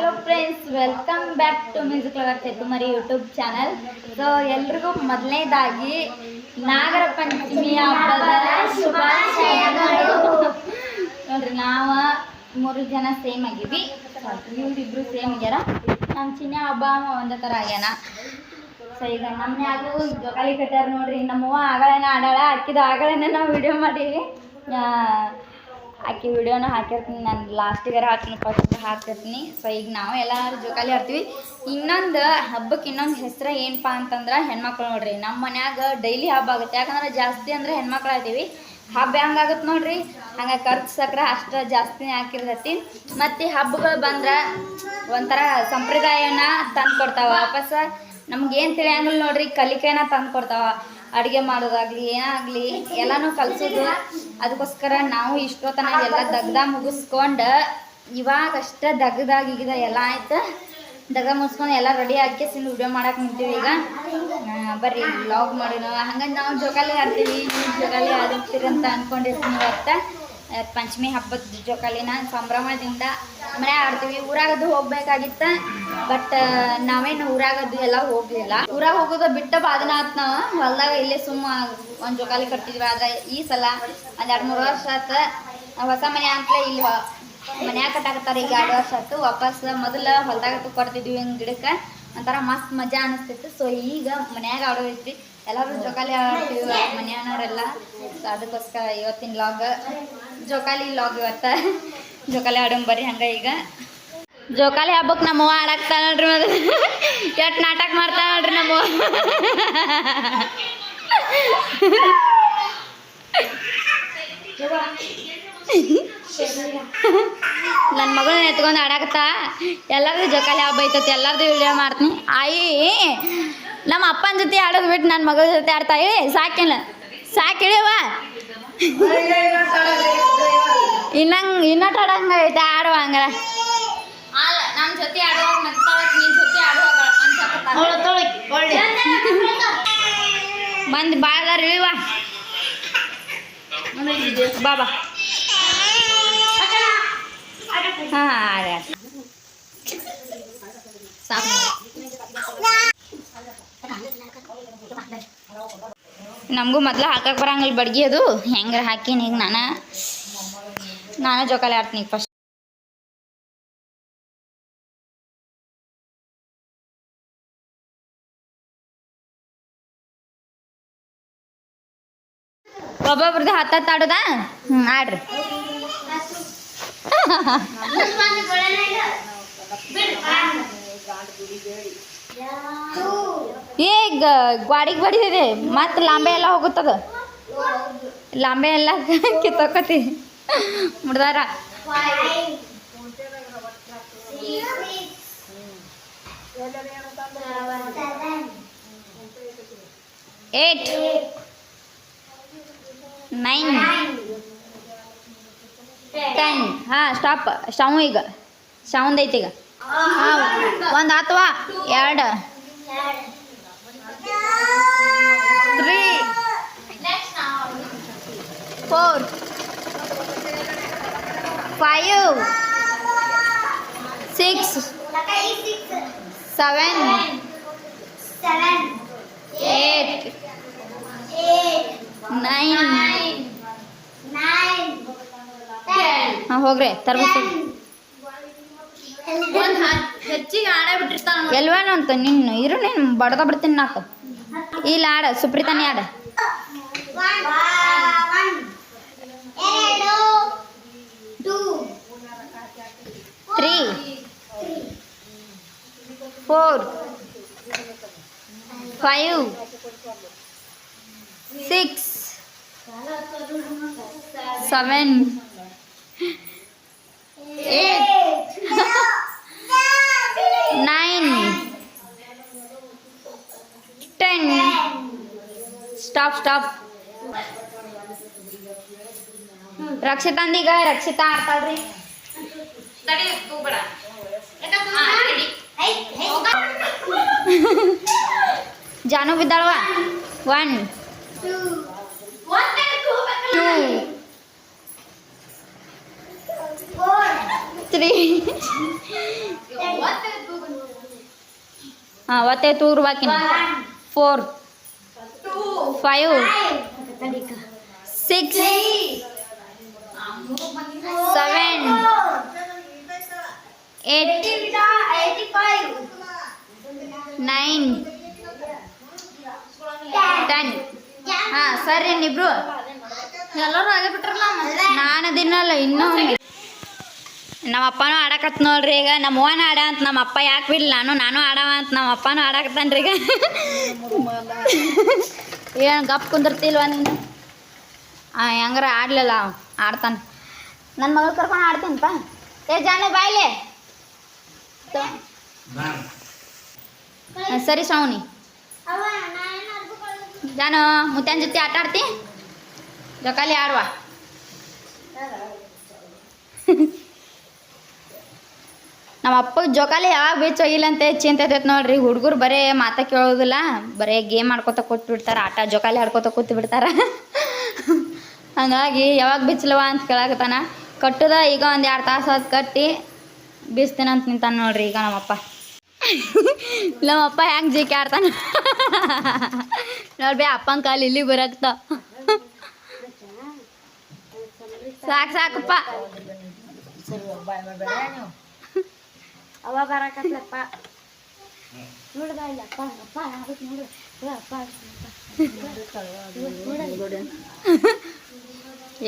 Hello friends welcome back to music lover ಚೆಕ್ಕುಮರಿ YouTube channel so ಎಲ್ರಿಗೂ ಮೊದಲನೇದಾಗಿ ನಾಗರ ಪಂಚಮಿ ಹಬ್ಬದ ಶುಭಾಶಯಗಳು. ನೋಡ್ರಿ, ನಾವು ಮೂರು ಜನ ಸೇಮ್ ಆಗಿವಿ ಇವ್ರಿಬ್ರು ಸೇಮ್ ಆಗ್ಯಾರ ನಮ್ಮ ಚಿನ್ನ ಹಬ್ಬ ಒಂದೇ ಥರ ಆಗ್ಯಾನ. ಸೊ ಈಗ ನಮ್ಮನೆ ಅದು ಜೊಕಾಲಿ ಕಟ್ಟಾರ ನೋಡ್ರಿ. ನಮ್ಮವ್ವ ಆಗಳೇನ ಆಡಾಳ ಹಾಕಿದ ಆಗಳೇನ ನಾವು ವಿಡಿಯೋ ಮಾಡೀವಿ. ಆಕಿ ವಿಡಿಯೋನ ಹಾಕಿರ್ತೀನಿ. ನಾನು ಲಾಸ್ಟಿಗಾರ ಹಾಕ್ತೀನಿ ಫಸ್ಟ್ ಹಾಕಿರ್ತೀನಿ. ಸೊ ಈಗ ನಾವು ಎಲ್ಲರೂ ಜೋಕಾಲಿ ಹಾಕ್ತೀವಿ ಇನ್ನೊಂದು ಹಬ್ಬಕ್ಕೆ ಇನ್ನೊಂದು ಹೆಸರು ಏನಪ್ಪ ಅಂತಂದ್ರೆ ಹೆಣ್ಮಕ್ಳು ನೋಡ್ರಿ. ನಮ್ಮ ಮನ್ಯಾಗ ಡೈಲಿ ಹಬ್ಬ ಆಗುತ್ತೆ. ಯಾಕಂದ್ರೆ ಜಾಸ್ತಿ ಅಂದ್ರೆ ಹೆಣ್ಮಕ್ಳು ಆಗ್ತೀವಿ ಹಬ್ಬ ಹೆಂಗಾಗುತ್ತೆ ನೋಡ್ರಿ? ಹಂಗೆ ಖರ್ಚು ಸಕ್ಕರೆ ಅಷ್ಟು ಜಾಸ್ತಿನೇ ಹಾಕಿರ್ತೈತಿ. ಮತ್ತು ಹಬ್ಬಗಳು ಬಂದ್ರೆ ಒಂಥರ ಸಂಪ್ರದಾಯನ ತಂದು ಕೊಡ್ತಾವ ವಾಪಸ್ ನಮ್ಗೆ ಏನು ತಿಳಿಯಂಗಿಲ್ಲ ನೋಡ್ರಿ, ಕಲಿಕೆನ ತಂದು ಕೊಡ್ತಾವ ಅಡುಗೆ ಮಾಡೋದಾಗ್ಲಿ ಏನಾಗಲಿ ಎಲ್ಲನೂ ಕಲಿಸೋದು. ಅದಕ್ಕೋಸ್ಕರ ನಾವು ಇಷ್ಟೊತ್ತನ ಎಲ್ಲ ದಗ್ದ ಮುಗಿಸ್ಕೊಂಡು ಇವಾಗಷ್ಟೇ ದಗ್ದಾಗಿಗಿದೆ ಎಲ್ಲ ಆಯ್ತು. ದಗ ಮುಗಿಸ್ಕೊಂಡು ಎಲ್ಲ ರೆಡಿ ಹಾಕಿ ಸಿಂದು ವಿಡಿಯೋ ಮಾಡೋಕೆ ನಿಂತೀವಿ ಈಗ. ಬರ್ರಿ ವ್ಲಾಗ್ ನಾವು ಹಂಗಂದು ನಾವು ಜೋಕಾಲಿ ಆಡ್ತೀವಿ, ನೀವು ಜೋಕಾಲಿ ಆಡ್ತೀರಿ ಅಂತ ಅಂದ್ಕೊಂಡಿರ್ತೀನಿ ಇವತ್ತು ಪಂಚಮಿ ಹಬ್ಬದ ಜೋಕಾಲಿನ ಸಂಭ್ರಮದಿಂದ ಮನೆ ಆಡ್ತೀವಿ. ಊರಾಗದು ಹೋಗ್ಬೇಕಾಗಿತ್ತ, ಬಟ್ ನಾವೇನು ಊರಾಗದು ಎಲ್ಲ ಹೋಗ್ಲಿಲ್ಲ. ಊರಾಗ ಹೋಗೋದು ಬಿಟ್ಟ ಬಾದನ ಆತ್ ನಾವು. ಹೊಲ್ದಾಗ ಇಲ್ಲೇ ಸುಮ್ಮ ಒಂದು ಜೋಕಾಲಿ ಕಟ್ಟಿದ್ವಿ ಆದ್ರೆ ಈ ಸಲ ಒಂದ್ ಎರಡು ಮೂರು ವರ್ಷ ಆತ. ಹೊಸ ಮನೆ ಅಂತಲೇ ಇಲ್ಲಿ ಮನ್ಯಾಗ ಕಟ್ಟಾಕತ್ತಾರ ಈಗ ಎರಡು ವರ್ಷ ಆತು. ವಾಪಸ್ ಮೊದಲ ಹೊಲ್ದಾಗ ಕೊಡ್ತಿದ್ವಿ ಹಿಂಗೆ ಗಿಡಕ್ಕೆ. ಒಂಥರ ಮಸ್ತ್ ಮಜಾ ಅನಿಸ್ತಿತ್ತು. ಸೊ ಈಗ ಮನ್ಯಾಗ ಆಡೋದೈತಿ ಎಲ್ಲರೂ ಜೋಕಾಲಿ ಆಡ್ತೀವಿ ಮನೆಯವರೆಲ್ಲ ಸೊ ಅದಕ್ಕೋಸ್ಕರ ಇವತ್ತಿನ ಲಾಗ್ ಜೋಕಾಲಿ ಲಾಗ್ ಇವತ್ತ. ಜೋಕಾಲಿ ಆಡೋಣ ಬರ್ರಿ ಹಂಗ ಈಗ. ಜೋಕಾಲಿ ಹಬ್ಬಕ್ಕೆ ನಮ್ಮವ್ವ ಆಡಾಕ್ತಾ ನೋಡ್ರಿ ಮತ್ತೆ ಎಷ್ಟು ನಾಟಕ ಮಾಡ್ತಾ ನೋಡ್ರಿ ನಮ್ಮವ್ವ ನನ್ನ ಮಗಳನ್ನ ಎತ್ಕೊಂಡು ಆಡಾಕತ್ತ. ಎಲ್ಲರದು ಜೋಕಾಲಿ ಹಬ್ಬ ಐತತಿ ಎಲ್ಲರದು ವಿಡಿಯೋ ಮಾಡ್ತೀನಿ. ಆಯಿ ನಮ್ಮ ಅಪ್ಪನ ಜೊತೆ ಆಡೋದು ಬಿಟ್ಟು ನನ್ನ ಮಗಳ ಜೊತೆ ಆಡ್ತಾ ಹೇಳಿ ಸಾಕಿಲ್ಲ ಸಾಕಿಳಿವ ಇನ್ನಂಗೆ ಇನ್ನೊಟ್ಟು ಆಡಂಗ ಐತೆ ಆಡುವ ಹಂಗಾರ. ನಮ್ಮ ಜೊತೆ ಆಡುವಾಗ ನಗ್ತಾಳ ನಿನ್ನ ಜೊತೆ ಆಡುವಾಗ ಬಂದು ಬಾಳದಾರ ಇಳಿವ ಬಾಬಾ. ಹಾಂ ಸಾಕು. ನಮಗೂ ಮೊದ್ಲು ಹಾಕಕ್ಕೆ ಬರಂಗಿಲ್ಲ ಬಡ್ಗಿ ಅದು. ಹೆಂಗಾರ ಹಾಕೀನಿ ಈಗ ನಾನು? ನಾನು ಜೋಕಾಲಿ ಆಡ್ತೀನಿ ಫಸ್ಟ್ ಒಬ್ಬೊಬ್ರದ್ದು ಹತ್ತತ್ತು ಆಡೋದಾ? ಹ್ಞೂ ಆಡ್ರಿ. ಏ ಗ್ವಾಡಿಗೆ ಬಡಿದಿದೆ ಮತ್ತೆ ಲಾಂಬೆ ಎಲ್ಲ ಹೋಗುತ್ತದ? ಲಾಂಬೆ ಎಲ್ಲ ಕಿತ್ತೋಕತಿ. ಮುಡ್ದಾರ ಏಟ್. ನೈನ್. ಟೆನ್. ಹಾಂ, ಸ್ಟಾಪ್. ಸ್ಟವ್ ಈಗ. ಸ್ಟೌಂದ್ ಐತಿ ಈಗ ಒಂದು ಅಥವಾ ಎರಡು. Four five six seven eight nine ಹಾಂ ಹೋಗ್ರಿ ತರ್ಬೇಕು ಹೆಚ್ಚಿಗೆ ಆಡೇ ಬಿಟ್ಟಿರ್ತಾನ ಎಲ್ವೇನು ಅಂತ ನಿನ್ನ ಇರು ನೀನು ಬಡ್ದ ಬಿಡ್ತೀನಿ ನಾಕು ಇಲ್ಲ ಆಡ ಸುಪ್ರೀತಾನಿ ಆಡ. three, four, five, six, seven, eight, nine, ten. Stop, stop. ರಕ್ಷಿತಾಂದೀಗ Rakshita ಆಡ್ತಾಳ್ರಿ ತಡಿ ತೂಬೇಡ ಜಾನು ಬಿದ್ದಾಳವ ಒನ್ ಟೂ ತ್ರೀ ಹಾಂ ಒತ್ತಾಯ್ತು ಉರ್ವಾಕಿನ four five six seven eight nine ten ಹಾಂ, ಸರಿ, ನಿಬ್ರು. ಎಲ್ಲರೂ ಆಗೇ ಬಿಟ್ರಲ್ಲ? ನಾನು ಅದಿನಲ್ಲ ಇನ್ನೂ. ನಮ್ಮ ಅಪ್ಪನೂ ಆಡಕತ್ ನೋಡ್ರಿ ಈಗ. ನಮ್ಮ ಅವ್ವನ ಆಡ ಅಂತ ನಮ್ಮ ಅಪ್ಪ ಯಾಕೆ ಬಿಡ್ಲ? ನಾನು ನಾನು ಆಡವ ಅಂತ ನಮ್ಮ ಅಪ್ಪನೂ ಆಡಕತ್ತಾನ್ರಿ ಈಗ. ಏನು ಗಪ್ ಕುಂದಿರ್ತಿಲ್ವ ನೀನು? ಹೆಂಗಾರ ಆಡ್ಲಿಲ್ಲ ಆಡ್ತಾನೆ. ನನ್ನ ಮಗಳು ಕರ್ಕೊಂಡು ಆಡ್ತೀನಪ್ಪ ಏ ಜಾನೆ ಬಾಯ್ಲೆ ಸರಿ ಶ್ರಾವಣಿ ಜಾನು, ಮುತ್ಯಾನ್ ಜೊತೆ ಆಟ ಆಡ್ತಿ? ಜೊಕಾಲಿ ಆಡುವ. ನಮ್ಮ ಅಪ್ಪ ಜೋಕಾಲಿ ಯಾವಾಗ ಬೀಚ್ ಹೋಗಿಲ್ಲ ಅಂತ ಚಿಂತೆ ಐತೈತೆ ನೋಡ್ರಿ. ಹುಡುಗರು ಬರೇ ಮಾತಾ ಕೇಳೋದಿಲ್ಲ. ಬರೇ ಗೇಮ್ ಆಡ್ಕೊತ ಕೂತ್ಬಿಡ್ತಾರೆ ಆಟ ಜೋಕಾಲಿ ಆಡ್ಕೊತ ಕೂತ್ ಬಿಡ್ತಾರ ಹಂಗಾಗಿ ಯಾವಾಗ ಬಿಚ್ಚಲವ ಅಂತ ಕೇಳಾಕತ್ತಾನ. ಕಟ್ಟದ ಈಗ ಒಂದು ಎರಡು ತಾಸು ಅದು ಕಟ್ಟಿ ಬೀಸ್ತೀನಿ ನಿಂತಾನೆ ನೋಡ್ರಿ ಈಗ ನಮ್ಮಪ್ಪ. ನಮ್ಮಪ್ಪ ಹೆಂಗೆ ಜಿಕೆ ಆಡ್ತಾನ ನೋಡ್ರಿ ಅಪ್ಪನ ಕಾಲು ಇಲ್ಲಿ ಬರಕ್ತ. ಸಾಕು ಸಾಕಪ್ಪ. ಅವಾಗ ಬರಕತ್ಲಪ್ಪ. ನೋಡ್ದ ಇಲ್ಲ ಅಪ್ಪ ಅಪ್ಪ ಆಗುತ್ತೆ ನೋಡು. ಏ ಅಪ್ಪ.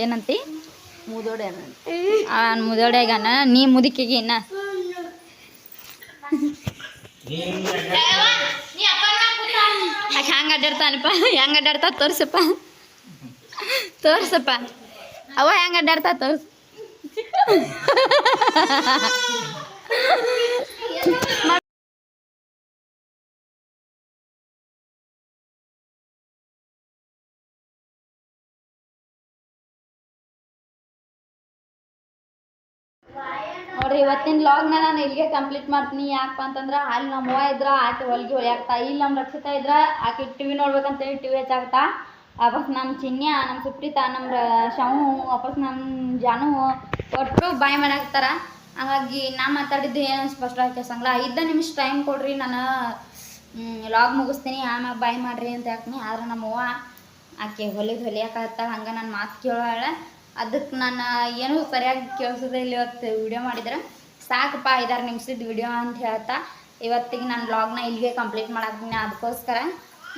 ಏನಂತಿ? ಮುದೋಡೆ ಆ ಮುದೋಡ್ಯಾಗನ ನೀ ಮುದುಕಿಗೆ ಇನ್ನ ಆಕೆ ಹೆಂಗೆ ಅಡ್ಡಾಡ್ತಾನಪ್ಪ ಹೆಂಗೆ ಅಡ್ಡಾಡ್ತಾ ತೋರ್ಸಪ್ಪ ತೋರ್ಸಪ್ಪ ಅವ ಹೆಂಗೆ ಅಡ್ಡಾಡ್ತಾ ತೋರ್ಸು ನೋಡ್ರಿ, ಇವತ್ತಿನ ಲಾಗ್ನ ನಾನು ಇಲ್ಲಿಗೆ ಕಂಪ್ಲೀಟ್ ಮಾಡ್ತೀನಿ. ಯಾಕಪ್ಪ ಅಂತಂದ್ರೆ, ಅಲ್ಲಿ ನಮ್ಮ ಅವ್ವ ಇದ್ರ, ಆಕೆ ಹೊಲಿಗೆ ಹೊಲಿಯಾಕ್ತಾ. ಇಲ್ಲಿ ನಮ್ಮ ರಕ್ಷಿತಾ ಇದ್ರ, ಆಕೆ ಟಿವಿ ನೋಡ್ಬೇಕಂತೇಳಿ ಟಿವಿ ಹೆಚ್ಚಾಗ್ತಾ ವಾಪಸ್ ನಮ್ಮ ಚಿನ್ಯ ನಮ್ಮ ಸುಪ್ರೀತಾ ನಮ್ಮ ಶವು, ವಾಪಸ್ ನಮ್ಮ ಜಾನು ಒಟ್ಟು ಬಾಯ್ ಮಾಡಾಕ್ತಾರ ಹಾಗಾಗಿ ನಾ ಮಾತಾಡಿದ್ದು ಏನು ಸ್ಪಷ್ಟವಾಗಿ ಕೇಳ್ಸಂಗಿಲ್ಲ ಐದು ನಿಮಿಷ ಟೈಮ್ ಕೊಡ್ರಿ, ನಾನು ಲಾಗ್ ಮುಗಿಸ್ತೀನಿ. ಆಮ್ಯಾಗ ಬಾಯ್ ಮಾಡ್ರಿ ಅಂತ ಹೇಳ್ತೀನಿ. ಆದ್ರೆ ನಮ್ಮ ಅವ್ವ ಆಕೆ ಹೊಲಿದು ಹೊಲಿಯಾಕತ್ತಾಳ. ಹಂಗೆ ನನ್ನ ಮಾತು ಕೇಳೋಳ ಅದಕ್ಕೆ ನಾನು ಏನು ಸರಿಯಾಗಿ ಕೇಳಿಸೋದೇ ಇಲ್ಲ ಇವತ್ತು ವಿಡಿಯೋ ಮಾಡಿದ್ರೆ. ಸಾಕಪ್ಪ ಐದಾರು ನಿಮಿಷದ ವಿಡಿಯೋ ಅಂತ ಹೇಳ್ತಾ. ಇವತ್ತಿಗೆ ನಾನು ಬ್ಲಾಗ್ನ ಇಲ್ಲಿಗೆ ಕಂಪ್ಲೀಟ್ ಮಾಡಾಕ್ತೀನಿ ಅದಕ್ಕೋಸ್ಕರ.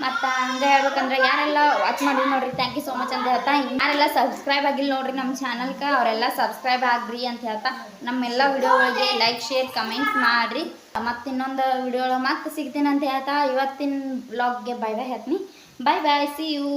ಮತ್ತು ಹಂಗೆ ಹೇಳ್ಬೇಕಂದ್ರೆ ಯಾರೆಲ್ಲ ವಾಚ್ ಮಾಡಿರಿ ನೋಡ್ರಿ ಥ್ಯಾಂಕ್ ಯು ಸೋ ಮಚ್ ಅಂತ ಹೇಳ್ತಾ. ಯಾರೆಲ್ಲ ಸಬ್ಸ್ಕ್ರೈಬ್ ಆಗಿಲ್ಲ ನೋಡ್ರಿ ನಮ್ಮ ಚಾನಲ್ಗೆ ಅವರೆಲ್ಲ ಸಬ್ಸ್ಕ್ರೈಬ್ ಆಗ್ರಿ ಅಂತ ಹೇಳ್ತಾ. ನಮ್ಮೆಲ್ಲ ವಿಡಿಯೋಗಳಿಗೆ ಲೈಕ್ ಶೇರ್ ಕಮೆಂಟ್ ಮಾಡಿರಿ. ಮತ್ತು ಇನ್ನೊಂದು ವಿಡಿಯೋ ಮತ್ತೆ ಸಿಗ್ತೀನಿ ಅಂತ ಹೇಳ್ತಾ. ಇವತ್ತಿನ ಬ್ಲಾಗ್ಗೆ ಬೈ ಬೈ ಹೇಳ್ತೀನಿ. Bye bye see you